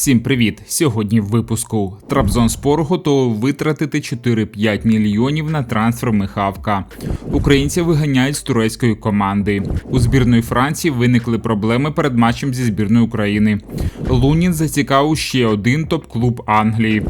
Всім привіт! Сьогодні в випуску Трабзонспор готовий витратити 4-5 мільйонів на трансфер Михавка. Українці виганяють з турецької команди. У збірної Франції виникли проблеми перед матчем зі збірною України. Лунін зацікавив ще один топ-клуб Англії.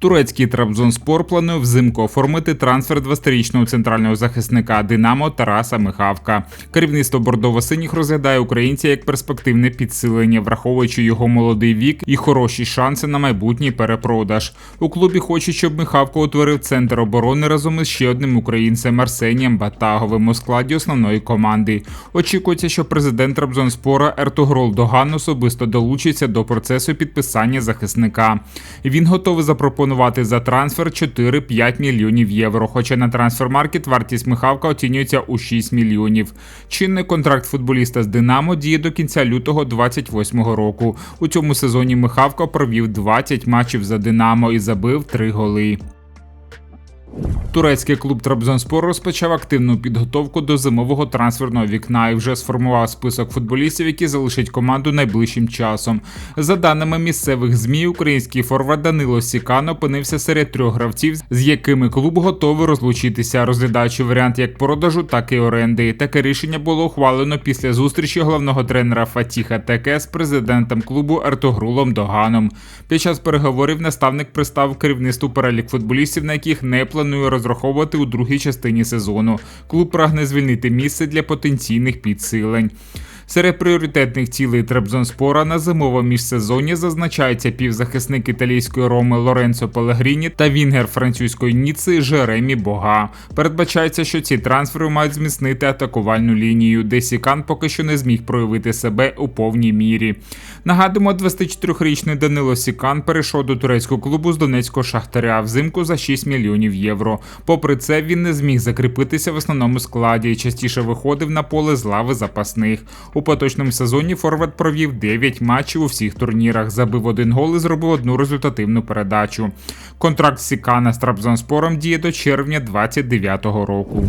Турецький Трабзонспор планує взимку оформити трансфер 20-річного центрального захисника Динамо Тараса Михавка. Керівництво бордово-синіх розглядає українця як перспективне підсилення, враховуючи його молодий вік і хороші шанси на майбутній перепродаж. У клубі хочуть, щоб Михавко утворив центр оборони разом із ще одним українцем Арсенієм Батаговим у складі основної команди. Очікується, що президент Трабзонспора Ертугрол Доган особисто долучиться до процесу підписання захисника. Він готовий запропонувати за трансфер 4-5 мільйонів євро. Хоча на трансфермаркет вартість Михавка оцінюється у 6 мільйонів. Чинний контракт футболіста з Динамо діє до кінця лютого 28-го року. У цьому сезоні Михавка провів 20 матчів за Динамо і забив 3 голи. Турецький клуб Трабзонспор розпочав активну підготовку до зимового трансферного вікна і вже сформував список футболістів, які залишать команду найближчим часом. За даними місцевих змі, український форвард Данило Сікан опинився серед трьох гравців, з якими клуб готовий розлучитися, розглядаючи варіант як продажу, так і оренди. Таке рішення було ухвалено після зустрічі головного тренера Фатіха Теке з президентом клубу Ертогрулом Доганом. Під час переговорів наставник пристав керівництву перелік футболістів, на яких не планує розраховувати у другій частині сезону. Клуб прагне звільнити місце для потенційних підсилень. Серед пріоритетних цілей Требзонспора на зимовому міжсезонні зазначається півзахисник італійської роми Лоренцо Пелегріні та вінгер французької Ніци Жеремі Бога. Передбачається, що ці трансфери мають зміцнити атакувальну лінію, де Сікан поки що не зміг проявити себе у повній мірі. Нагадуємо, 24-річний Данило Сікан перейшов до турецького клубу з Донецького шахтаря взимку за 6 мільйонів євро. Попри це, він не зміг закріпитися в основному складі і частіше виходив на поле з лави запасних. У поточному сезоні Форвард провів 9 матчів у всіх турнірах, забив один гол і зробив одну результативну передачу. Контракт Сікана з Трабзонспором діє до червня 2029 року.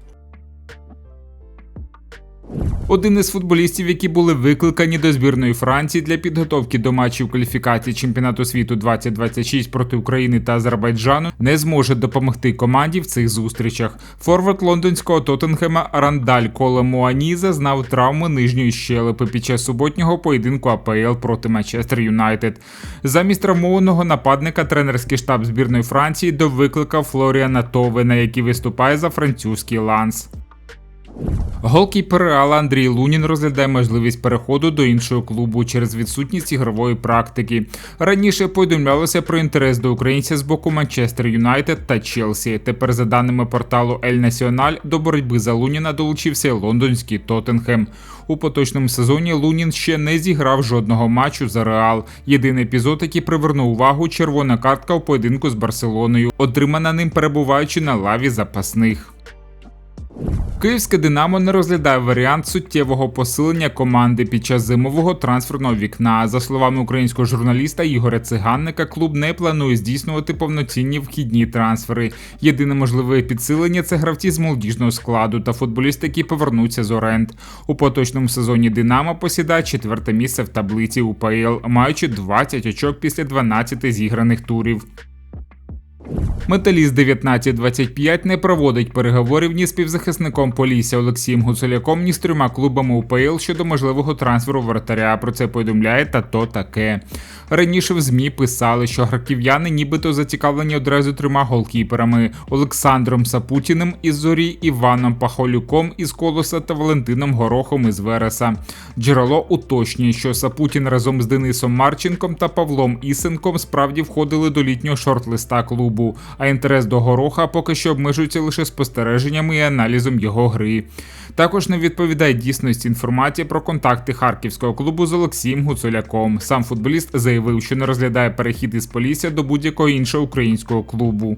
Один із футболістів, які були викликані до збірної Франції для підготовки до матчів кваліфікації чемпіонату світу 2026 проти України та Азербайджану, не зможе допомогти команді в цих зустрічах. Форвард лондонського Тоттенхема Рандаль Колемуані зазнав травми нижньої щелепи під час суботнього поєдинку АПЛ проти Манчестер Юнайтед. Замість травмованого нападника тренерський штаб збірної Франції довикликав Флоріана Товена, який виступає за французький ланс. Голкіпер Реала Андрій Лунін розглядає можливість переходу до іншого клубу через відсутність ігрової практики. Раніше повідомлялося про інтерес до українця з боку Манчестер Юнайтед та Челсі. Тепер, за даними порталу Ель Національ, до боротьби за Луніна долучився лондонський Тоттенхем. У поточному сезоні Лунін ще не зіграв жодного матчу за Реал. Єдиний епізод, який привернув увагу, червона картка у поєдинку з Барселоною, отримана ним перебуваючи на лаві запасних. Київське Динамо не розглядає варіант суттєвого посилення команди під час зимового трансферного вікна. За словами українського журналіста Ігоря Циганника, клуб не планує здійснювати повноцінні вхідні трансфери. Єдине можливе підсилення це гравці з молодіжного складу та футболісти, які повернуться з оренд. У поточному сезоні Динамо посідає четверте місце в таблиці УПЛ, маючи 20 очок після 12 зіграних турів. Металіст 1925 не проводить переговорів ні з співзахисником Полісся Олексієм Гуцуляком, ні з трьома клубами УПЛ щодо можливого трансферу вратаря. Про це повідомляє та то таке. Раніше в ЗМІ писали, що харків'яни нібито зацікавлені одразу трьома голкіперами: Олександром Сапутіним із зорі, Іваном Пахолюком із Колоса та Валентином Горохом із Вереса. Джерело уточнює, що Сапутін разом з Денисом Марченком та Павлом Ісенком справді входили до літнього шорт-листа клубу, а інтерес до Гороха поки що обмежується лише спостереженнями і аналізом його гри. Також не відповідає дійсності інформація про контакти харківського клубу з Олексієм Гуцуляком. Сам футболіст заявив, що не розглядає перехід із Полісся до будь-якого іншого українського клубу.